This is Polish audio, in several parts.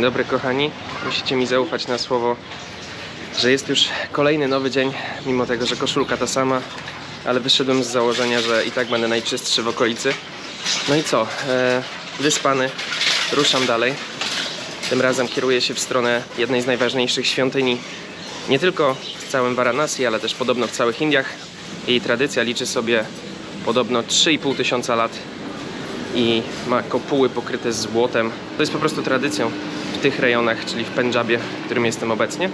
Dzień dobry kochani. Musicie mi zaufać na słowo, że jest już kolejny nowy dzień, mimo tego, że koszulka ta sama, ale wyszedłem z założenia, że i tak będę najczystszy w okolicy. No i co? E, wyspany, ruszam dalej. Tym razem kieruję się w stronę jednej z najważniejszych świątyni, nie tylko w całym Varanasi, ale też podobno w całych Indiach. Jej tradycja liczy sobie podobno 3,5 tysiąca lat i ma kopuły pokryte złotem. To jest po prostu tradycją tych rejonach, czyli w Pendżabie, w którym jestem obecnie.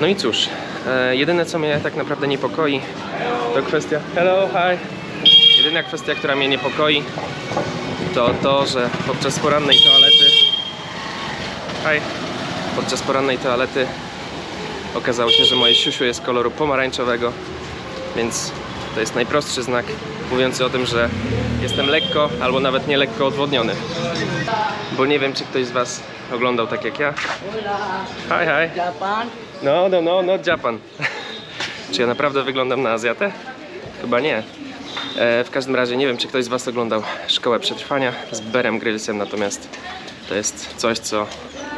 No i cóż, e, jedyne co mnie tak naprawdę niepokoi, to kwestia. Hello, hi! Jedyna kwestia, która mnie niepokoi, to to, że podczas porannej toalety. Hi! Podczas porannej toalety okazało się, że moje siusiu jest koloru pomarańczowego, więc to jest najprostszy znak mówiący o tym, że jestem lekko albo nawet nie lekko odwodniony. Bo nie wiem, czy ktoś z Was oglądał tak jak ja. Hi, hi. Japan. No, no, no, not Japan. czy ja naprawdę wyglądam na Azjatę? Chyba nie. E, w każdym razie nie wiem, czy ktoś z Was oglądał Szkołę Przetrwania z Berem Grylsem, natomiast to jest coś, co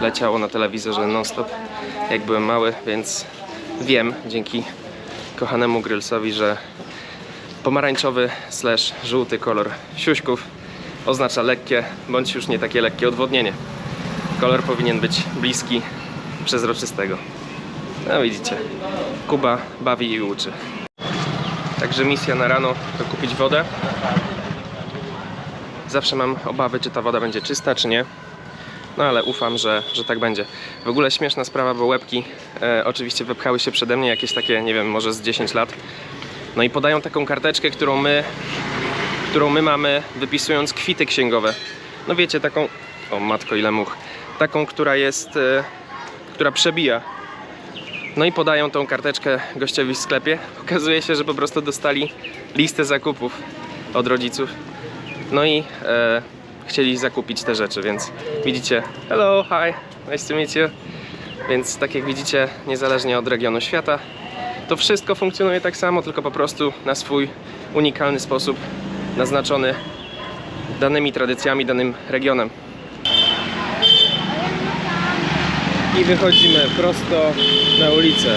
leciało na telewizorze non-stop, jak byłem mały, więc wiem dzięki kochanemu Grylsowi, że pomarańczowy slash żółty kolor siuśków oznacza lekkie bądź już nie takie lekkie odwodnienie. Kolor powinien być bliski przezroczystego. No widzicie, Kuba bawi i uczy. Także misja na rano to kupić wodę. Zawsze mam obawy, czy ta woda będzie czysta, czy nie. No ale ufam, że, że tak będzie. W ogóle śmieszna sprawa, bo łebki e, oczywiście wypchały się przede mnie jakieś takie, nie wiem, może z 10 lat. No i podają taką karteczkę, którą my, którą my mamy wypisując kwity księgowe. No wiecie, taką, o matko ile much, taką, która jest, e, która przebija. No i podają tą karteczkę gościowi w sklepie. Okazuje się, że po prostu dostali listę zakupów od rodziców. No i e, chcieli zakupić te rzeczy, więc widzicie, hello, hi, nice to meet you. Więc tak jak widzicie, niezależnie od regionu świata, to wszystko funkcjonuje tak samo, tylko po prostu na swój unikalny sposób naznaczony danymi tradycjami, danym regionem. I wychodzimy prosto na ulicę.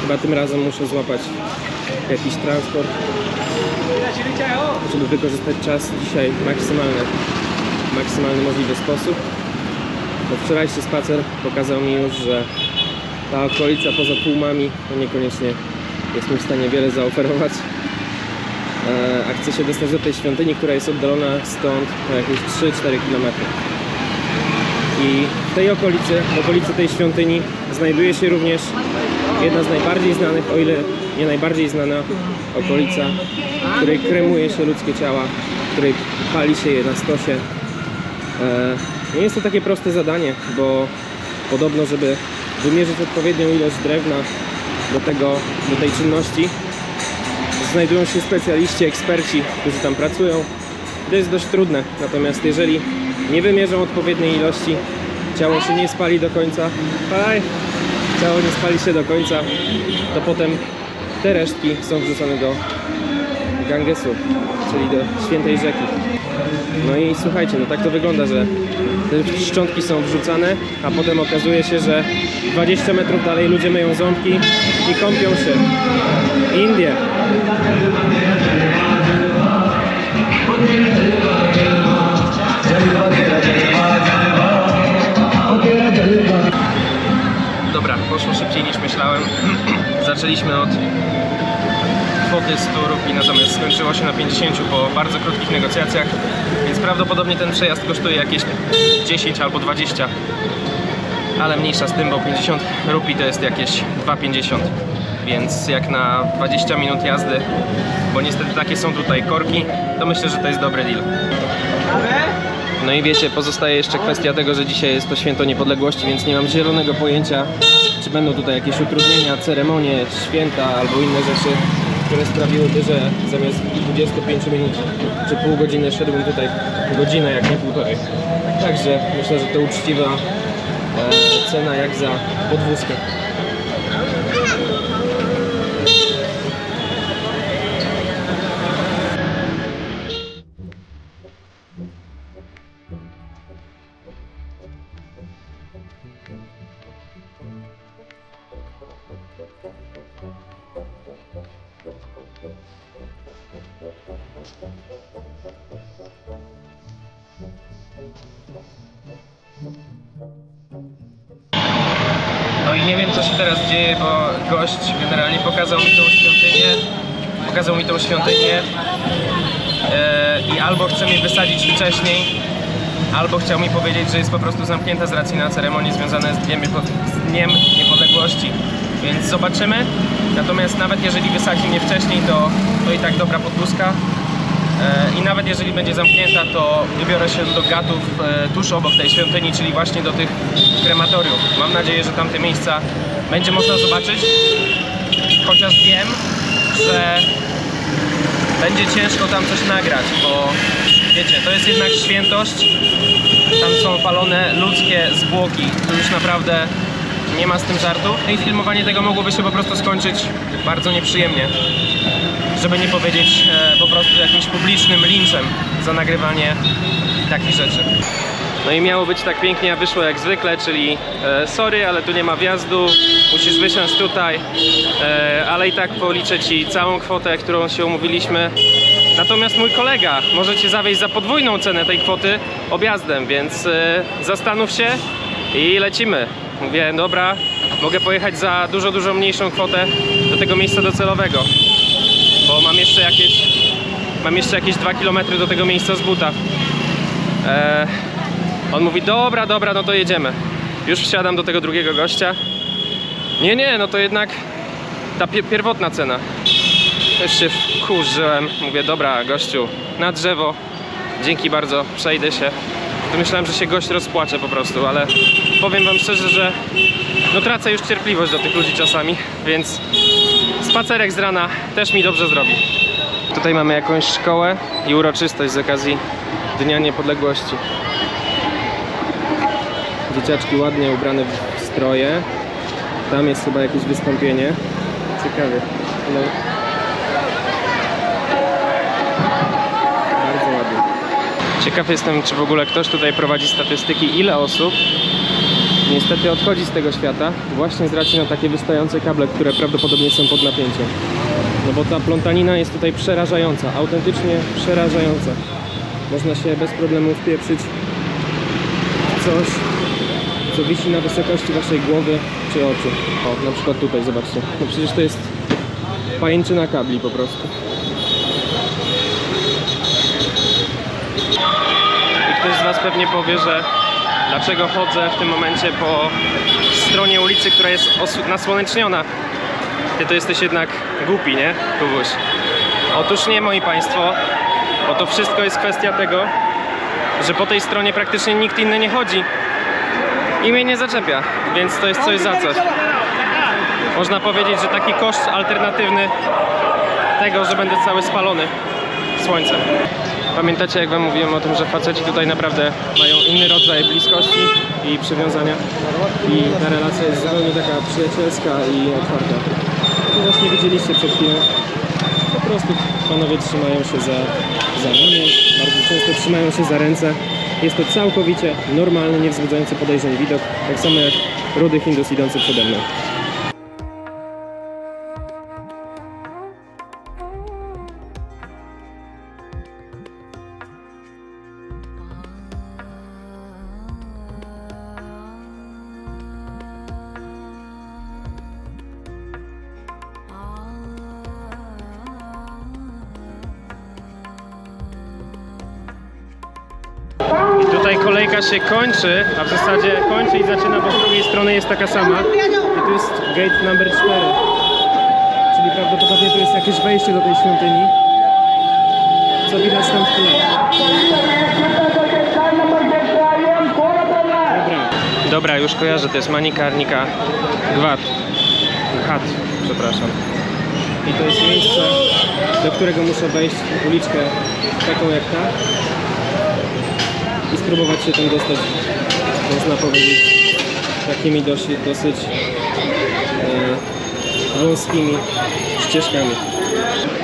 Chyba tym razem muszę złapać jakiś transport, żeby wykorzystać czas dzisiaj maksymalny, maksymalny możliwy sposób. Bo wczorajszy spacer pokazał mi już, że ta okolica poza tłumami to niekoniecznie jest mi w stanie wiele zaoferować. E, A chcę się dostać do tej świątyni, która jest oddalona stąd o jakieś 3-4 km. I w tej okolicy, w okolicy tej świątyni znajduje się również jedna z najbardziej znanych, o ile nie najbardziej znana okolica, w której kremuje się ludzkie ciała, w której pali się je na stosie. Nie jest to takie proste zadanie, bo podobno, żeby wymierzyć odpowiednią ilość drewna do, tego, do tej czynności, znajdują się specjaliści, eksperci, którzy tam pracują. To jest dość trudne, natomiast jeżeli nie wymierzą odpowiedniej ilości, ciało się nie spali do końca, Hi. ciało nie spali się do końca, to potem te resztki są wrzucone do Gangesu, czyli do świętej rzeki. No i słuchajcie, no tak to wygląda, że te szczątki są wrzucane, a potem okazuje się, że 20 metrów dalej ludzie myją ząbki i kąpią się. Indie. Dobra, poszło szybciej niż myślałem. Zaczęliśmy od kwoty 100 rupii, natomiast skończyło się na 50 po bardzo krótkich negocjacjach, więc prawdopodobnie ten przejazd kosztuje jakieś 10 albo 20. Ale mniejsza z tym, bo 50 rupii to jest jakieś 2,50. Więc jak na 20 minut jazdy, bo niestety takie są tutaj korki, to myślę, że to jest dobry deal. No i wiecie, pozostaje jeszcze kwestia tego, że dzisiaj jest to święto niepodległości, więc nie mam zielonego pojęcia, czy będą tutaj jakieś utrudnienia, ceremonie, święta albo inne rzeczy, które sprawiłyby, że zamiast 25 minut czy pół godziny szedłbym tutaj godzinę, jak nie półtorej. Także myślę, że to uczciwa e, cena jak za podwózkę. No i nie wiem co się teraz dzieje, bo gość generalnie pokazał mi tą świątynię. Pokazał mi tą świątynię e, i albo chce mnie wysadzić wcześniej, albo chciał mi powiedzieć, że jest po prostu zamknięta z racji na ceremonie związane z Dniem, z Dniem Niepodległości. Więc zobaczymy. Natomiast nawet jeżeli wysadzi mnie wcześniej, to, to i tak dobra podwózka. E, I nawet jeżeli będzie zamknięta, to wybiorę się do gatów e, tuż obok tej świątyni, czyli właśnie do tych krematoriów. Mam nadzieję, że tamte miejsca będzie można zobaczyć. Chociaż wiem, że będzie ciężko tam coś nagrać, bo wiecie, to jest jednak świętość. Tam są palone ludzkie zwłoki. Tu już naprawdę nie ma z tym żartu. No i filmowanie tego mogłoby się po prostu skończyć bardzo nieprzyjemnie żeby nie powiedzieć e, po prostu jakimś publicznym linczem za nagrywanie takich rzeczy. No i miało być tak pięknie, a wyszło jak zwykle, czyli e, sorry, ale tu nie ma wjazdu, musisz wysiąść tutaj, e, ale i tak policzę Ci całą kwotę, którą się umówiliśmy. Natomiast mój kolega może Cię zawieźć za podwójną cenę tej kwoty objazdem, więc e, zastanów się i lecimy. Mówię, dobra, mogę pojechać za dużo, dużo mniejszą kwotę do tego miejsca docelowego bo mam jeszcze jakieś mam jeszcze jakieś 2 km do tego miejsca z buta. Eee, on mówi, dobra, dobra, no to jedziemy. Już wsiadam do tego drugiego gościa. Nie, nie, no to jednak ta pie- pierwotna cena. Już się wkurzyłem. Mówię, dobra, gościu, na drzewo. Dzięki bardzo, przejdę się. Myślałem, że się gość rozpłacze po prostu, ale powiem wam szczerze, że no tracę już cierpliwość do tych ludzi czasami, więc spacerek z rana też mi dobrze zrobi. Tutaj mamy jakąś szkołę i uroczystość z okazji Dnia Niepodległości. Dzieciaczki ładnie ubrane w stroje. Tam jest chyba jakieś wystąpienie. Ciekawie. No. Bardzo ładnie. Ciekaw jestem, czy w ogóle ktoś tutaj prowadzi statystyki, ile osób niestety odchodzi z tego świata właśnie z racji na takie wystające kable, które prawdopodobnie są pod napięciem. No bo ta plątanina jest tutaj przerażająca, autentycznie przerażająca. Można się bez problemu wpieprzyć coś, co wisi na wysokości waszej głowy czy oczu. O, na przykład tutaj, zobaczcie. No przecież to jest pajęczyna kabli po prostu. I ktoś z Was pewnie powie, że dlaczego chodzę w tym momencie po stronie ulicy, która jest nasłoneczniona. Ty to jesteś jednak głupi, nie, Kubuś? Otóż nie, moi Państwo, bo to wszystko jest kwestia tego, że po tej stronie praktycznie nikt inny nie chodzi i mnie nie zaczepia, więc to jest coś za coś. Można powiedzieć, że taki koszt alternatywny tego, że będę cały spalony słońcem. Pamiętacie, jak Wam mówiłem o tym, że faceci tutaj naprawdę mają inny rodzaj bliskości i przywiązania i ta relacja jest zupełnie taka przyjacielska i otwarta. Właśnie widzieliście przed chwilą, po prostu panowie trzymają się za, za ramię, bardzo często trzymają się za ręce. Jest to całkowicie normalny, nie wzbudzający podejrzeń widok, tak samo jak rudy Hindus idący przede mną. Się kończy, a w zasadzie kończy i zaczyna, bo z drugiej strony jest taka sama. I tu jest gate number 4. Czyli prawdopodobnie tu jest jakieś wejście do tej świątyni. Co widać tam w tle. Dobra. Dobra, już kojarzę, to jest Manika Arnika Gwat. Chat, przepraszam. I to jest miejsce, do którego muszę wejść uliczkę taką jak ta i spróbować się tam dostać, można powiedzieć, takimi dosyć, dosyć e, wąskimi ścieżkami.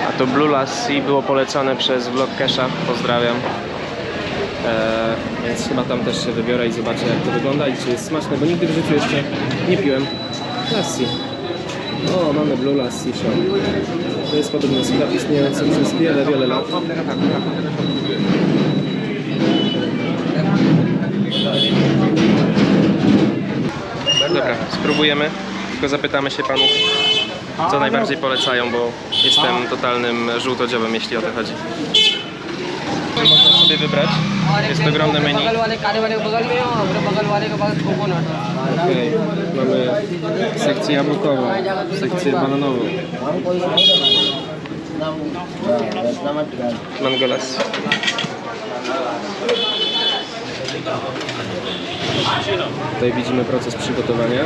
A to Blue Lassie było polecane przez Vlogcasha, pozdrawiam. E, więc chyba tam też się wybiorę i zobaczę jak to wygląda i czy jest smaczne, bo nigdy w życiu jeszcze nie piłem Lassie. O, mamy Blue Lassie Shop. To jest podobno sklep istniejący przez wiele, wiele lat. Dobra, spróbujemy. Tylko zapytamy się panów, co najbardziej polecają, bo jestem totalnym żółtodziobem, jeśli o to chodzi. Można sobie wybrać. Jest ogromne menu. Okay. Mamy sekcję jabłkową, sekcję bananową. Mangolas. Tutaj widzimy proces przygotowania.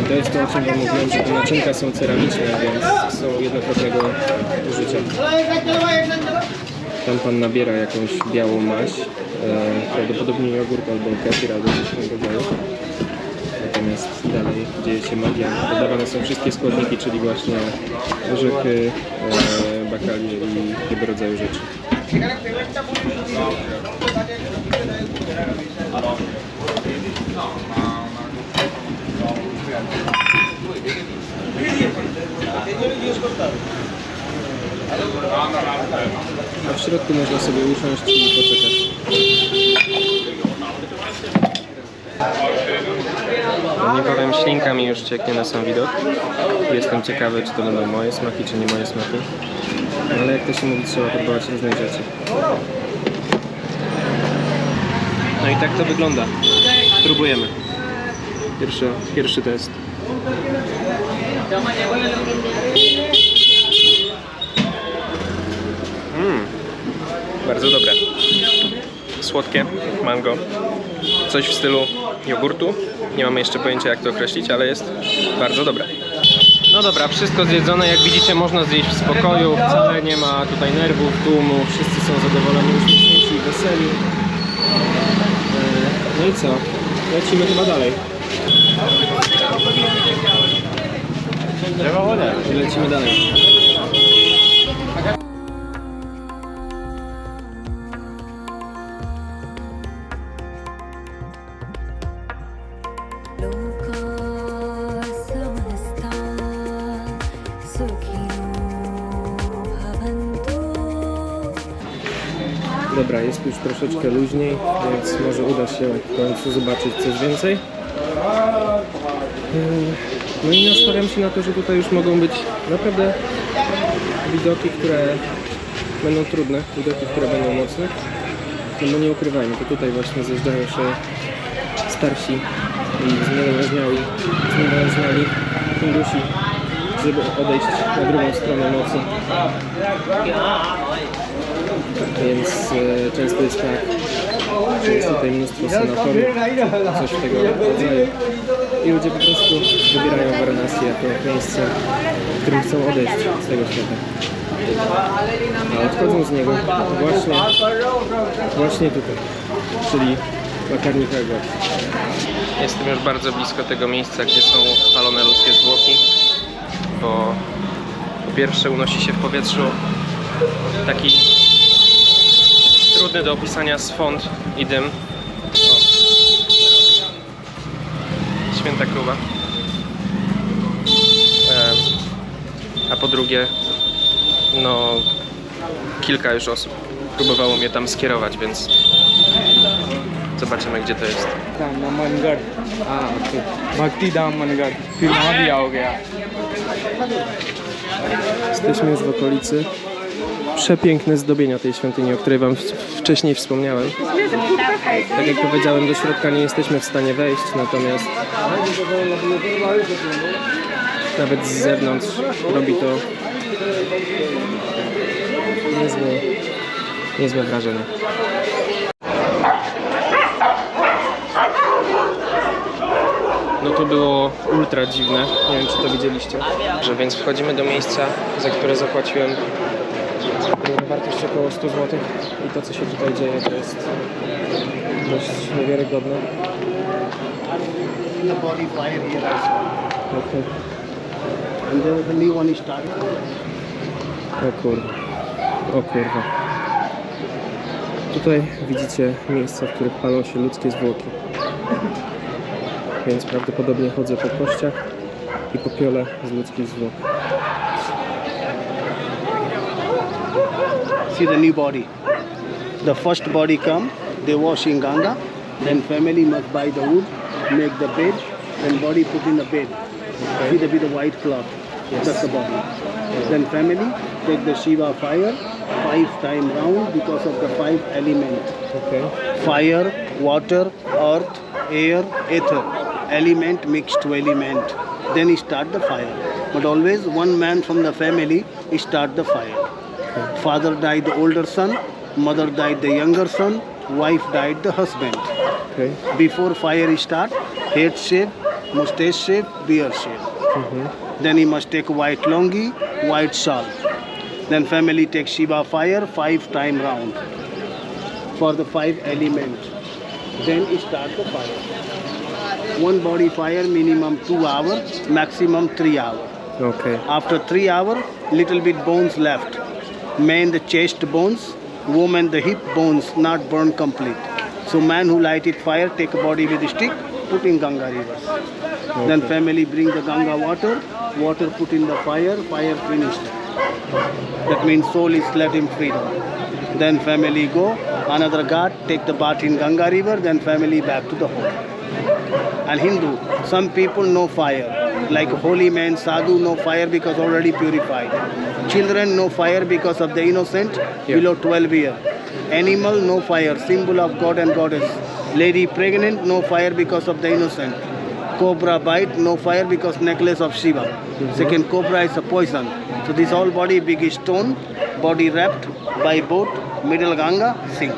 I to jest to, o czym Wam mówiłem, że te naczynka są ceramiczne, więc są jednokrotnego użycia. Tam Pan nabiera jakąś białą maź, e, prawdopodobnie jogurt albo kefir albo coś rodzaju. Natomiast dalej dzieje się magia. Dodawane są wszystkie składniki, czyli właśnie orzechy, e, bakalie i tego rodzaju rzeczy. A w środku można sobie usiąść i poczekać. Nie powiem, ślinka mi już cieknie na sam widok. Jestem ciekawy, czy to będą moje smaki, czy nie moje smaki. Ale jak to się mówi, trzeba próbować różnych rzeczy. No i tak to wygląda. Próbujemy. Pierwszy, pierwszy test. Mm, bardzo dobre. Słodkie, mango. Coś w stylu jogurtu. Nie mamy jeszcze pojęcia jak to określić, ale jest bardzo dobre. No dobra, wszystko zjedzone. Jak widzicie można zjeść w spokoju. Wcale nie ma tutaj nerwów, tłumu. Wszyscy są zadowoleni, uśmiechnięci, weseli. Yy, No i co? Lecimy chyba dalej. Lecimy dalej. Jest już troszeczkę luźniej, więc może uda się w końcu zobaczyć coś więcej. Yy, No i nastawiam się na to, że tutaj już mogą być naprawdę widoki, które będą trudne, widoki, które będą mocne. No bo nie ukrywajmy, to tutaj właśnie zjeżdżają się starsi i zniedołężniali, zniedołężniali Hindusi, żeby odejść na drugą stronę mocy. Więc e, często jest tak, że jest tutaj mnóstwo senatorów, coś tego rodzaju. I ludzie po prostu wybierają Varanasi jako miejsce, w którym chcą odejść z tego świata. A odchodzą z niego właśnie, właśnie tutaj, czyli lakarni Krakow. Jestem już bardzo blisko tego miejsca, gdzie są spalone ludzkie zwłoki, bo po pierwsze unosi się w powietrzu taki trudny do opisania sfond i dym. O. Święta Kruba. A po drugie, no kilka już osób próbowało mnie tam skierować, więc zobaczymy gdzie to jest. Tam, na A. Bhakti Dam Mangar. Filmowi Jałgia. Jesteśmy już w okolicy. Przepiękne zdobienia tej świątyni, o której Wam wcześniej wspomniałem. Tak jak powiedziałem, do środka nie jesteśmy w stanie wejść, natomiast nawet z zewnątrz robi to niezłe, niezłe wrażenie. No to było ultra dziwne. Nie wiem, czy to widzieliście. Że więc wchodzimy do miejsca, za które zapłaciłem wartość około 100 zł. I to, co się tutaj dzieje, to jest dość niewiarygodne. Okay. O kurde. O kurwa. Tutaj widzicie miejsca, w których palą się ludzkie zwłoki. Więc prawdopodobnie chodzę po kościach i popiole z ludzkich zwłok. See the new body. The first body come, they wash in Ganga, then family must buy the wood, make the bed, then body put in the bed. See the with the white cloth. That's the body. Then family take the Shiva fire five time round because of the five element. Okej. Fire, water, earth, air, ether. Element mixed to element. Then he start the fire. But always one man from the family start the fire. Father died the older son, mother died the younger son, wife died the husband. Okej. Before fire start, head shave, mustache shave, beard shave. Mm-hmm. Then he must take white longi, white shawl. Then family take Shiva fire five time round for the five element. Then start the fire. One body fire minimum two hour, maximum three hour. Okay. After three hour, little bit bones left. Man the chest bones, woman the hip bones not burned complete. So man who lighted fire take a body with a stick, put in Ganga river. Then family bring the Ganga water, water put in the fire, fire finished. That means soul is let him freedom. Then family go, another god take the bath in Ganga river, then family back to the home. And Hindu, some people no fire. Like holy man, sadhu no fire because already purified. Children no fire because of the innocent Yeah. below 12 year. Animal no fire, symbol of God and goddess. Lady pregnant no fire because of the innocent. Cobra bite no fire because necklace of Shiva. Mm-hmm. Second cobra is a poison. So this whole body big stone, body wrapped by boat, middle Ganga, sink.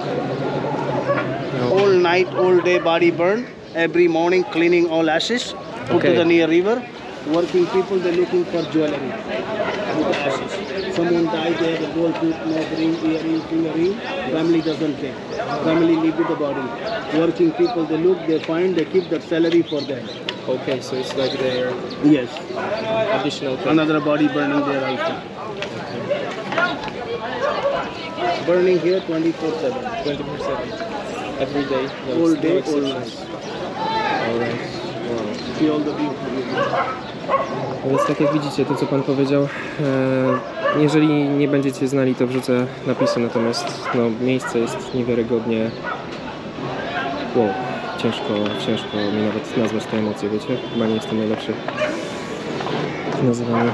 All night, all day body burn. Every morning cleaning all ashes. Put Okay. to the near river. Working people they're looking for jewelry. Someone died they have a gold tooth, no ring, earring, finger ring. Family doesn't take. Family leave with the body. Working people they look, they find, they keep that salary for them. Okay, so it's like their Yes. additional thing. Another body burning there also. Burning here 24/7. 24/7. Every day. No, All no day, all night. Alright. Wow. See all the beauty. Więc tak jak widzicie, to co Pan powiedział, e, jeżeli nie będziecie znali, to wrzucę napisy, natomiast no, miejsce jest niewiarygodnie... Wow, ciężko, ciężko mi nawet nazwać te emocje, wiecie? Chyba nie jestem najlepszy w nazywaniu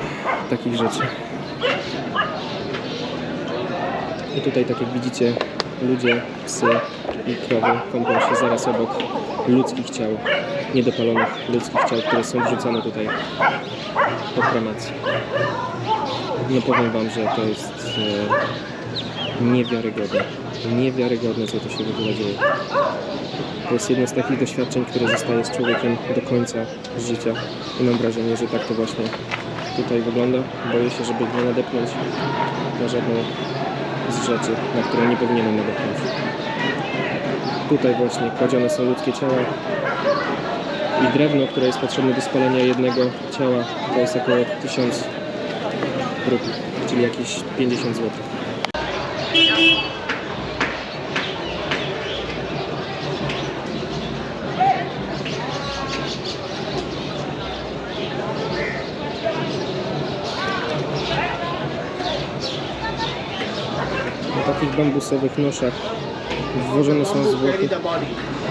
takich rzeczy. I tutaj, tak jak widzicie, ludzie, psy i krowy kąpią się zaraz obok ludzkich ciał, niedopalonych ludzkich ciał, które są wrzucane tutaj po kremacji. Nie powiem Wam, że to jest e, niewiarygodne. Niewiarygodne, co tu się w ogóle dzieje. To jest jedno z takich doświadczeń, które zostaje z człowiekiem do końca życia. I mam wrażenie, że tak to właśnie tutaj wygląda. Boję się, żeby nie nadepnąć na żadną z rzeczy, na które nie powinienem nadepnąć. Tutaj właśnie kładzione są ludzkie ciała i drewno, które jest potrzebne do spalenia jednego ciała, to jest około 1000 rupii, czyli jakieś 50 zł. Na takich bambusowych noszach wwożone są zwłoki. the body.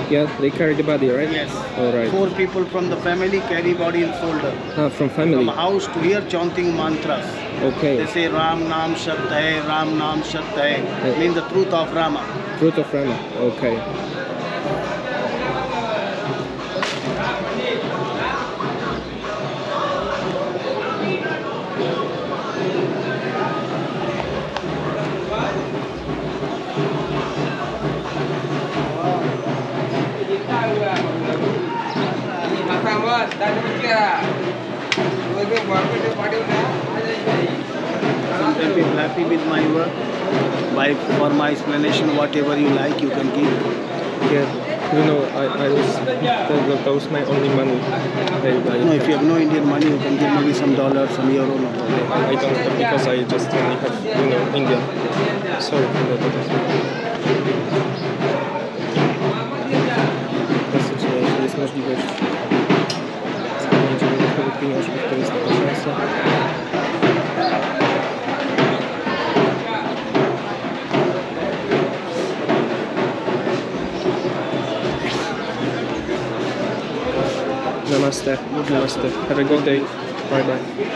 Yeah, they carry the body, right? Yes. Alright. Four people from the family carry body in shoulder. Ah, from family. From house to here chanting mantras. Okay. They say Ram Nam Shat Hai, Ram Nam Shat Hai. Hey. Mean the truth of Rama. Truth of Rama. Okay. Happy, happy with my work. By, for my explanation, whatever you like, you can give. Yeah. You know, I, I was that, that was my only money. I, I, No, if you have no Indian money, you can give maybe some dollars, some euro, no. I don't have because I just only have, you know, India. Sorry for that. Klasycznie, jest możliwość pieniążków, to taka. Namaste. Namaste. Have a good day. Bye bye.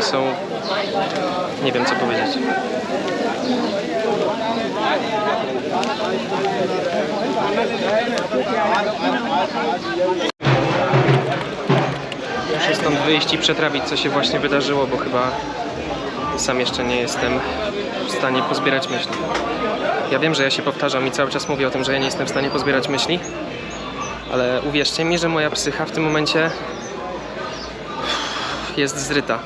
Są. Nie wiem co powiedzieć. Muszę stąd wyjść i przetrawić, co się właśnie wydarzyło, bo chyba sam jeszcze nie jestem w stanie pozbierać myśli. Ja wiem, że ja się powtarzam i cały czas mówię o tym, że ja nie jestem w stanie pozbierać myśli, ale uwierzcie mi, że moja psycha w tym momencie jest zryta.